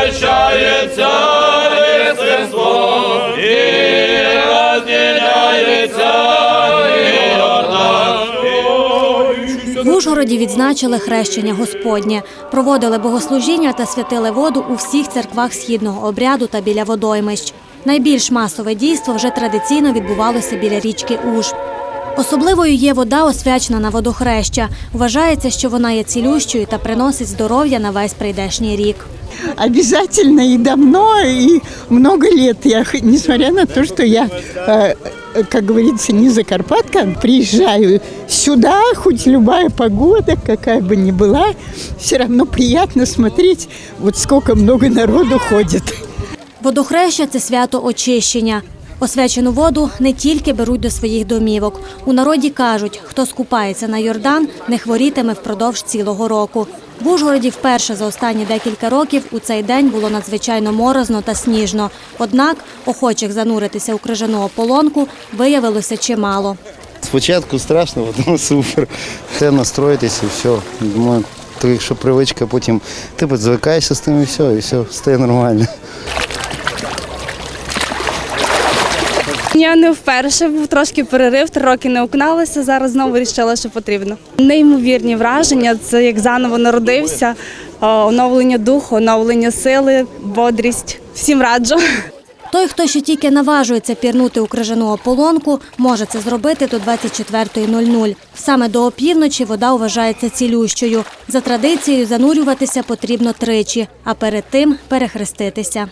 Прощається єстерство і розділяється В Ужгороді відзначили хрещення Господнє, проводили богослужіння та святили воду у всіх церквах східного обряду та біля водоймищ. Найбільш масове дійство вже традиційно відбувалося біля річки Уж. Особливою є вода, освячена на водохреща. Вважається, що вона є цілющою та приносить здоров'я на весь прийдешній рік. Обязательно и давно, и много лет. Я, х- несмотря на то, что я, э, э, как говорится, не Закарпатка, приезжаю сюда, хоть любая погода, какая бы ни была, все равно приятно смотреть, вот сколько много народу ходит. Водохреща це свято очищення. Освячену воду не тільки беруть до своїх домівок. У народі кажуть, хто скупається на Йордан, не хворітиме впродовж цілого року. В Ужгороді вперше за останні декілька років у цей день було надзвичайно морозно та сніжно. Однак охочих зануритися у крижану ополонку виявилося чимало. Спочатку страшно, потім супер. Все настроїтися і все. Думаю, то якщо привичка, потім ти звикаєшся з тим і все, і все, стає нормально. Я не вперше був трошки перерив, три роки не окуналася. Зараз знову вирішила, що потрібно. Неймовірні враження. Це як заново народився, оновлення духу, оновлення сили, бодрість. Всім раджу. Той, хто ще тільки наважується пірнути у крижану ополонку, може це зробити до 24.00. Саме до опівночі вода вважається цілющою. За традицією занурюватися потрібно тричі, а перед тим перехреститися.